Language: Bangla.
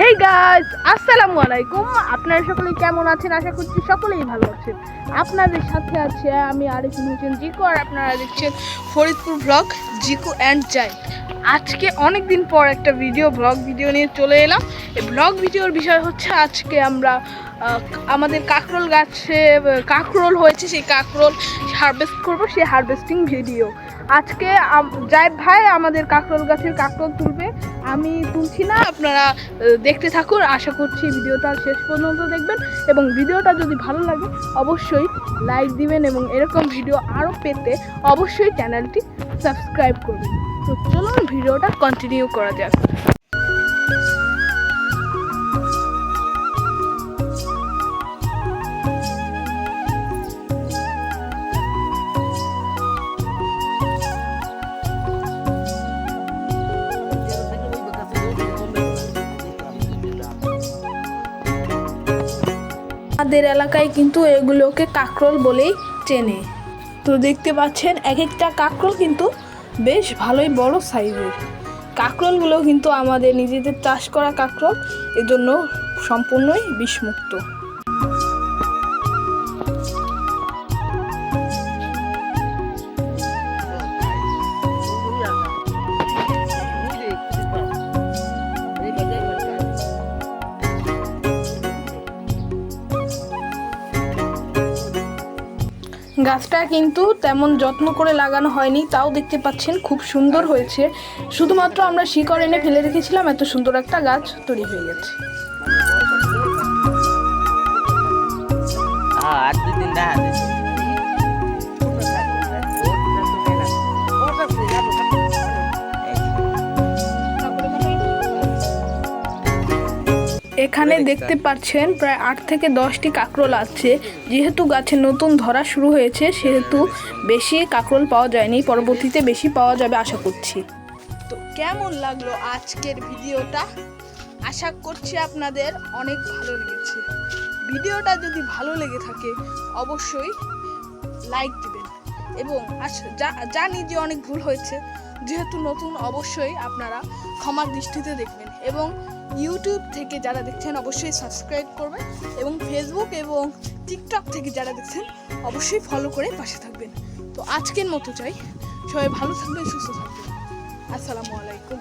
হেই গাইস আসসালামু আলাইকুম। আপনারা সকলে কেমন আছেন? আশা করছি সকলেই ভালো আছেন। আপনাদের সাথে আছে আমি আরিফ হোসেন জিকো, আর আপনারা দেখছেন ফরিদপুর ব্লগ জিকো অ্যান্ড জাই। আজকে অনেক দিন পর একটা ভিডিও, ব্লগ ভিডিও নিয়ে চলে এলাম। এই ব্লগ ভিডিওর বিষয় হচ্ছে আজকে আমরা আমাদের কাকরোল গাছে, কাকরোল হয়েছে, সেই কাকরোল হারভেস্ট করব, সেই হারভেস্টিং ভিডিও আজকে যাই ভাই আমাদের কাকরোল গাছের কাকরোল তুলবে। আমি তুলছি না, আপনারা দেখতে থাকুন, আশা করছি ভিডিওটা শেষ পর্যন্ত দেখবেন এবং ভিডিওটা যদি ভালো লাগে, অবশ্যই লাইক দিবেন এবং এরকম ভিডিও আরও পেতে অবশ্যই চ্যানেলটি সাবস্ক্রাইব করবেন। তো চলুন, ভিডিওটা কন্টিনিউ করা যাক। আমাদের এলাকায় কিন্তু এগুলোকে কাকরোল বলেই চেনে। তো দেখতে পাচ্ছেন এক একটা কাকরোল কিন্তু বেশ ভালোই বড় সাইজের। কাকরোলগুলো কিন্তু আমাদের নিজেদের চাষ করা কাকরোল, এজন্য সম্পূর্ণই বিষমুক্ত। গাছটা কিন্তু তেমন যত্ন করে লাগানো হয়নি, তাও দেখতে পাচ্ছেন খুব সুন্দর হয়েছে। শুধুমাত্র আমরা শিকড় এনে ফেলে রেখেছিলাম, এত সুন্দর একটা গাছ তৈরি হয়ে গেছে। এখানে দেখতে পাচ্ছেন প্রায় আট থেকে দশটি কাঁকরোল আছে। যেহেতু গাছে নতুন ধরা শুরু হয়েছে সেহেতু বেশি কাঁকরোল পাওয়া যায়নি। পরবর্তীতে বেশি পাওয়া যাবে আশা করছি। তো কেমন লাগল আজকের ভিডিওটা? আশা করছি আপনাদের অনেক ভালো লেগেছে। ভিডিওটা যদি ভালো লেগে থাকে অবশ্যই লাইক এবং জানি যে অনেক ভুল হয়েছে, যেহেতু নতুন অবশ্যই আপনারা ক্ষমার দৃষ্টিতে দেখবেন এবং ইউটিউব থেকে যারা দেখছেন অবশ্যই সাবস্ক্রাইব করবেন এবং ফেসবুক এবং টিকটক থেকে যারা দেখছেন অবশ্যই ফলো করে পাশে থাকবেন। তো আজকের মতো চাই, সবাই ভালো থাকবেন, সুস্থ থাকবেন। আসসালামু আলাইকুম।